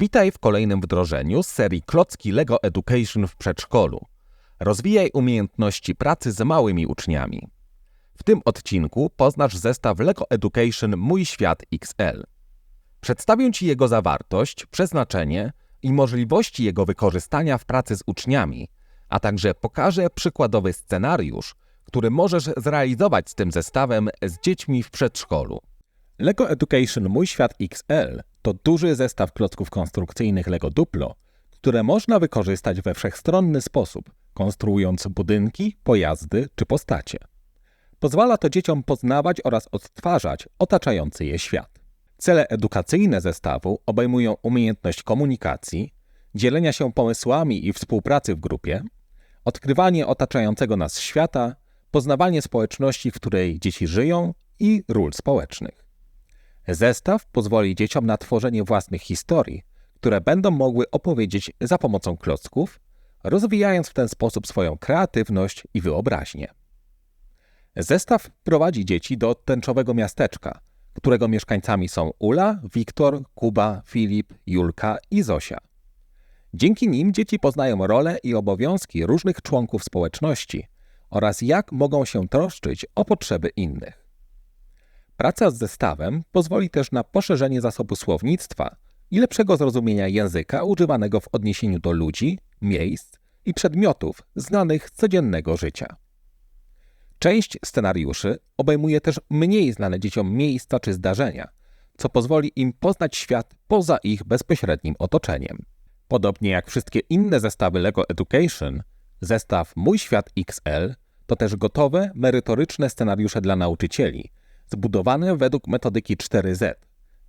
Witaj w kolejnym wdrożeniu z serii Klocki LEGO Education w przedszkolu. Rozwijaj umiejętności pracy z małymi uczniami. W tym odcinku poznasz zestaw LEGO Education Mój Świat XL. Przedstawię Ci jego zawartość, przeznaczenie i możliwości jego wykorzystania w pracy z uczniami, a także pokażę przykładowy scenariusz, który możesz zrealizować z tym zestawem z dziećmi w przedszkolu. LEGO Education Mój Świat XL to duży zestaw klocków konstrukcyjnych LEGO Duplo, które można wykorzystać we wszechstronny sposób, konstruując budynki, pojazdy czy postacie. Pozwala to dzieciom poznawać oraz odtwarzać otaczający je świat. Cele edukacyjne zestawu obejmują umiejętność komunikacji, dzielenia się pomysłami i współpracy w grupie, odkrywanie otaczającego nas świata, poznawanie społeczności, w której dzieci żyją i ról społecznych. Zestaw pozwoli dzieciom na tworzenie własnych historii, które będą mogły opowiedzieć za pomocą klocków, rozwijając w ten sposób swoją kreatywność i wyobraźnię. Zestaw prowadzi dzieci do tęczowego miasteczka, którego mieszkańcami są Ula, Wiktor, Kuba, Filip, Julka i Zosia. Dzięki nim dzieci poznają role i obowiązki różnych członków społeczności oraz jak mogą się troszczyć o potrzeby innych. Praca z zestawem pozwoli też na poszerzenie zasobu słownictwa i lepszego zrozumienia języka używanego w odniesieniu do ludzi, miejsc i przedmiotów znanych z codziennego życia. Część scenariuszy obejmuje też mniej znane dzieciom miejsca czy zdarzenia, co pozwoli im poznać świat poza ich bezpośrednim otoczeniem. Podobnie jak wszystkie inne zestawy LEGO Education, zestaw Mój Świat XL to też gotowe, merytoryczne scenariusze dla nauczycieli, zbudowane według metodyki 4Z,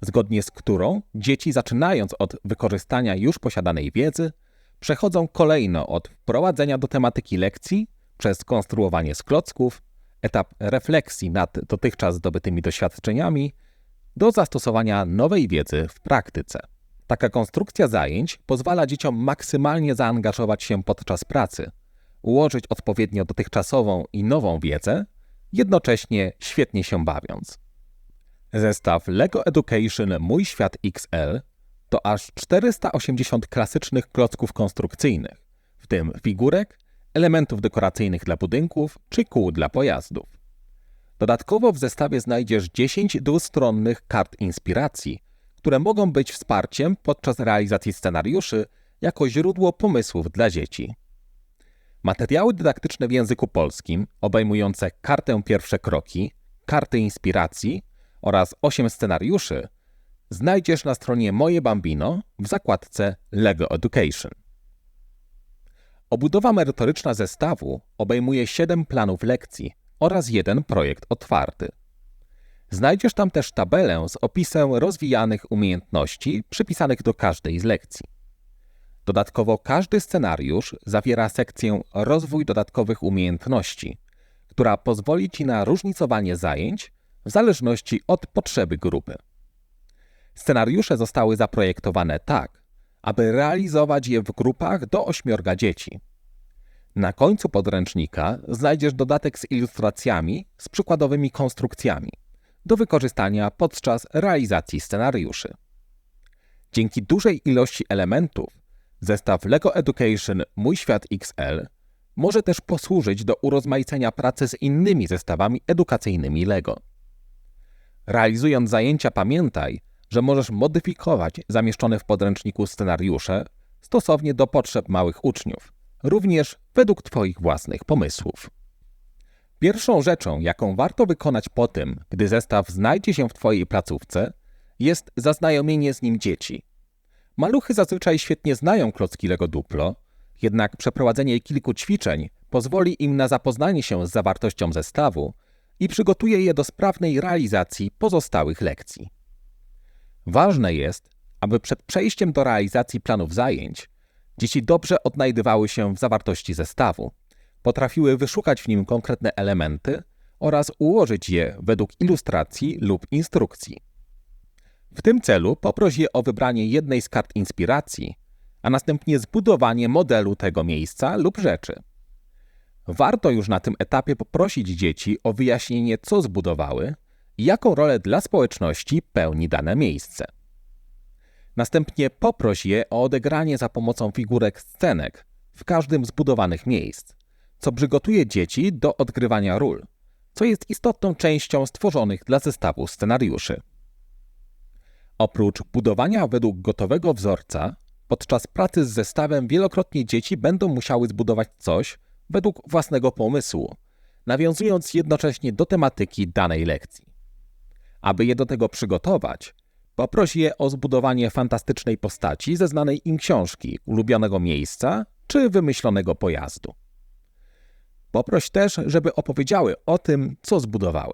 zgodnie z którą dzieci zaczynając od wykorzystania już posiadanej wiedzy, przechodzą kolejno od wprowadzenia do tematyki lekcji przez konstruowanie z klocków, etap refleksji nad dotychczas zdobytymi doświadczeniami, do zastosowania nowej wiedzy w praktyce. Taka konstrukcja zajęć pozwala dzieciom maksymalnie zaangażować się podczas pracy, ułożyć odpowiednio dotychczasową i nową wiedzę, jednocześnie świetnie się bawiąc. Zestaw LEGO Education Mój Świat XL to aż 480 klasycznych klocków konstrukcyjnych, w tym figurek, elementów dekoracyjnych dla budynków czy kół dla pojazdów. Dodatkowo w zestawie znajdziesz 10 dwustronnych kart inspiracji, które mogą być wsparciem podczas realizacji scenariuszy jako źródło pomysłów dla dzieci. Materiały dydaktyczne w języku polskim, obejmujące kartę pierwsze kroki, karty inspiracji oraz 8 scenariuszy, znajdziesz na stronie Moje Bambino w zakładce LEGO Education. Obudowa merytoryczna zestawu obejmuje 7 planów lekcji oraz jeden projekt otwarty. Znajdziesz tam też tabelę z opisem rozwijanych umiejętności przypisanych do każdej z lekcji. Dodatkowo każdy scenariusz zawiera sekcję Rozwój dodatkowych umiejętności, która pozwoli Ci na różnicowanie zajęć w zależności od potrzeby grupy. Scenariusze zostały zaprojektowane tak, aby realizować je w grupach do ośmiorga dzieci. Na końcu podręcznika znajdziesz dodatek z ilustracjami z przykładowymi konstrukcjami do wykorzystania podczas realizacji scenariuszy. Dzięki dużej ilości elementów Zestaw LEGO Education Mój Świat XL może też posłużyć do urozmaicenia pracy z innymi zestawami edukacyjnymi LEGO. Realizując zajęcia pamiętaj, że możesz modyfikować zamieszczone w podręczniku scenariusze stosownie do potrzeb małych uczniów, również według Twoich własnych pomysłów. Pierwszą rzeczą, jaką warto wykonać po tym, gdy zestaw znajdzie się w Twojej placówce, jest zaznajomienie z nim dzieci – Maluchy zazwyczaj świetnie znają klocki Lego Duplo, jednak przeprowadzenie kilku ćwiczeń pozwoli im na zapoznanie się z zawartością zestawu i przygotuje je do sprawnej realizacji pozostałych lekcji. Ważne jest, aby przed przejściem do realizacji planów zajęć dzieci dobrze odnajdywały się w zawartości zestawu, potrafiły wyszukać w nim konkretne elementy oraz ułożyć je według ilustracji lub instrukcji. W tym celu poproś je o wybranie jednej z kart inspiracji, a następnie zbudowanie modelu tego miejsca lub rzeczy. Warto już na tym etapie poprosić dzieci o wyjaśnienie, co zbudowały i jaką rolę dla społeczności pełni dane miejsce. Następnie poproś je o odegranie za pomocą figurek scenek w każdym z budowanych miejsc, co przygotuje dzieci do odgrywania ról, co jest istotną częścią stworzonych dla zestawu scenariuszy. Oprócz budowania według gotowego wzorca, podczas pracy z zestawem wielokrotnie dzieci będą musiały zbudować coś według własnego pomysłu, nawiązując jednocześnie do tematyki danej lekcji. Aby je do tego przygotować, poproś je o zbudowanie fantastycznej postaci ze znanej im książki, ulubionego miejsca czy wymyślonego pojazdu. Poproś też, żeby opowiedziały o tym, co zbudowały.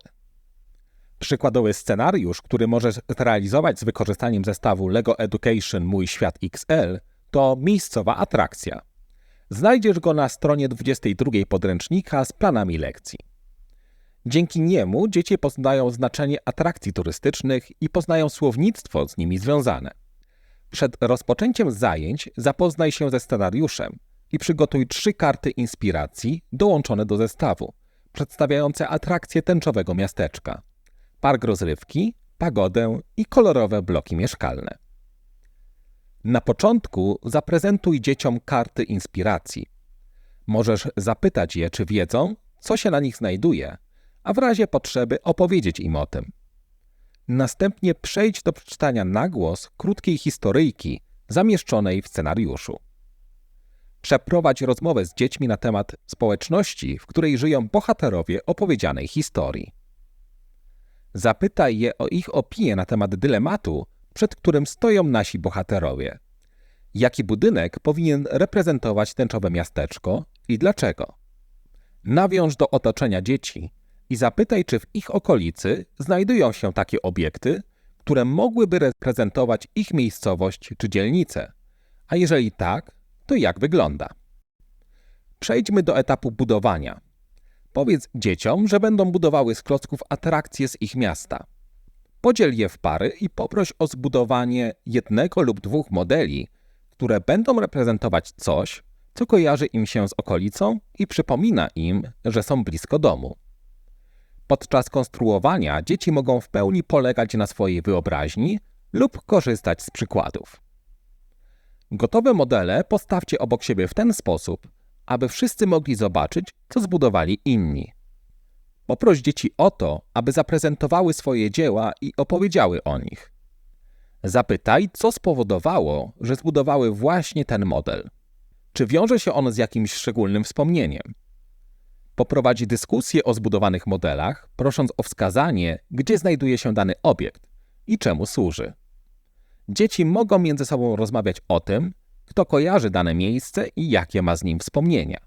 Przykładowy scenariusz, który możesz zrealizować z wykorzystaniem zestawu LEGO Education Mój Świat XL, to miejscowa atrakcja. Znajdziesz go na stronie 22 podręcznika z planami lekcji. Dzięki niemu dzieci poznają znaczenie atrakcji turystycznych i poznają słownictwo z nimi związane. Przed rozpoczęciem zajęć zapoznaj się ze scenariuszem i przygotuj trzy karty inspiracji dołączone do zestawu, przedstawiające atrakcje tęczowego miasteczka, park rozrywki, pagodę i kolorowe bloki mieszkalne. Na początku zaprezentuj dzieciom karty inspiracji. Możesz zapytać je, czy wiedzą, co się na nich znajduje, a w razie potrzeby opowiedzieć im o tym. Następnie przejdź do przeczytania na głos krótkiej historyjki zamieszczonej w scenariuszu. Przeprowadź rozmowę z dziećmi na temat społeczności, w której żyją bohaterowie opowiedzianej historii. Zapytaj je o ich opinię na temat dylematu, przed którym stoją nasi bohaterowie. Jaki budynek powinien reprezentować tęczowe miasteczko i dlaczego? Nawiąż do otoczenia dzieci i zapytaj, czy w ich okolicy znajdują się takie obiekty, które mogłyby reprezentować ich miejscowość czy dzielnicę. A jeżeli tak, to jak wygląda? Przejdźmy do etapu budowania. Powiedz dzieciom, że będą budowały z klocków atrakcje z ich miasta. Podziel je w pary i poproś o zbudowanie jednego lub dwóch modeli, które będą reprezentować coś, co kojarzy im się z okolicą i przypomina im, że są blisko domu. Podczas konstruowania dzieci mogą w pełni polegać na swojej wyobraźni lub korzystać z przykładów. Gotowe modele postawcie obok siebie w ten sposób, aby wszyscy mogli zobaczyć, co zbudowali inni. Poproś dzieci o to, aby zaprezentowały swoje dzieła i opowiedziały o nich. Zapytaj, co spowodowało, że zbudowały właśnie ten model. Czy wiąże się on z jakimś szczególnym wspomnieniem? Poprowadzi dyskusję o zbudowanych modelach, prosząc o wskazanie, gdzie znajduje się dany obiekt i czemu służy. Dzieci mogą między sobą rozmawiać o tym, kto kojarzy dane miejsce i jakie ma z nim wspomnienia.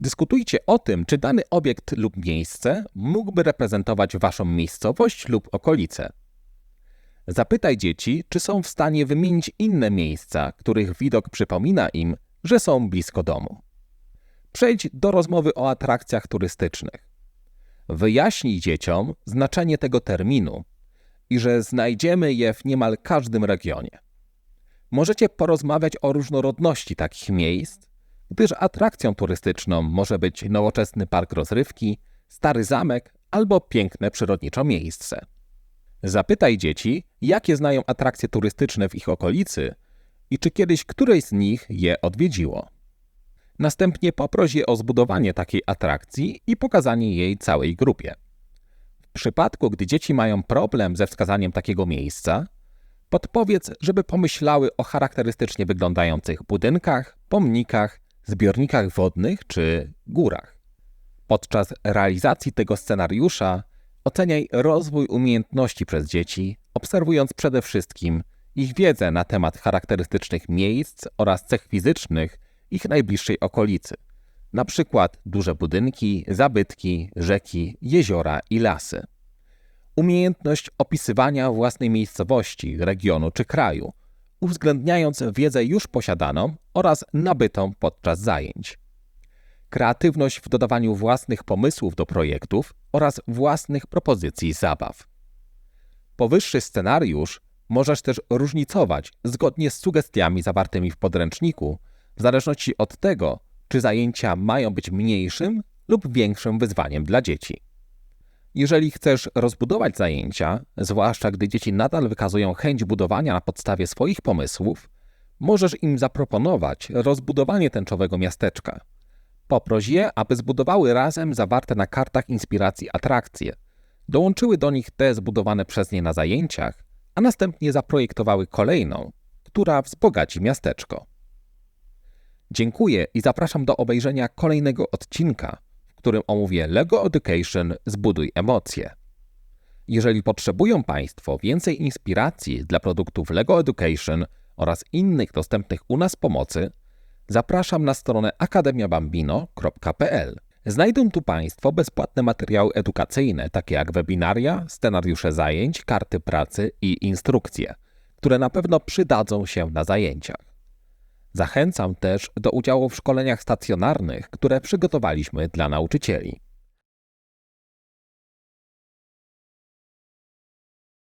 Dyskutujcie o tym, czy dany obiekt lub miejsce mógłby reprezentować waszą miejscowość lub okolice. Zapytaj dzieci, czy są w stanie wymienić inne miejsca, których widok przypomina im, że są blisko domu. Przejdź do rozmowy o atrakcjach turystycznych. Wyjaśnij dzieciom znaczenie tego terminu i że znajdziemy je w niemal każdym regionie. Możecie porozmawiać o różnorodności takich miejsc, gdyż atrakcją turystyczną może być nowoczesny park rozrywki, stary zamek albo piękne przyrodniczo miejsce. Zapytaj dzieci, jakie znają atrakcje turystyczne w ich okolicy i czy kiedyś któreś z nich je odwiedziło. Następnie poproś je o zbudowanie takiej atrakcji i pokazanie jej całej grupie. W przypadku, gdy dzieci mają problem ze wskazaniem takiego miejsca, podpowiedz, żeby pomyślały o charakterystycznie wyglądających budynkach, pomnikach, zbiornikach wodnych czy górach. Podczas realizacji tego scenariusza oceniaj rozwój umiejętności przez dzieci, obserwując przede wszystkim ich wiedzę na temat charakterystycznych miejsc oraz cech fizycznych ich najbliższej okolicy, na przykład duże budynki, zabytki, rzeki, jeziora i lasy. Umiejętność opisywania własnej miejscowości, regionu czy kraju, uwzględniając wiedzę już posiadaną oraz nabytą podczas zajęć. Kreatywność w dodawaniu własnych pomysłów do projektów oraz własnych propozycji zabaw. Powyższy scenariusz możesz też różnicować zgodnie z sugestiami zawartymi w podręczniku, w zależności od tego, czy zajęcia mają być mniejszym lub większym wyzwaniem dla dzieci. Jeżeli chcesz rozbudować zajęcia, zwłaszcza gdy dzieci nadal wykazują chęć budowania na podstawie swoich pomysłów, możesz im zaproponować rozbudowanie tęczowego miasteczka. Poproś je, aby zbudowały razem zawarte na kartach inspiracji atrakcje, dołączyły do nich te zbudowane przez nie na zajęciach, a następnie zaprojektowały kolejną, która wzbogaci miasteczko. Dziękuję i zapraszam do obejrzenia kolejnego odcinka, w którym omówię LEGO Education Zbuduj emocje. Jeżeli potrzebują Państwo więcej inspiracji dla produktów LEGO Education oraz innych dostępnych u nas pomocy, zapraszam na stronę akademiabambino.pl. Znajdą tu Państwo bezpłatne materiały edukacyjne, takie jak webinaria, scenariusze zajęć, karty pracy i instrukcje, które na pewno przydadzą się na zajęciach. Zachęcam też do udziału w szkoleniach stacjonarnych, które przygotowaliśmy dla nauczycieli.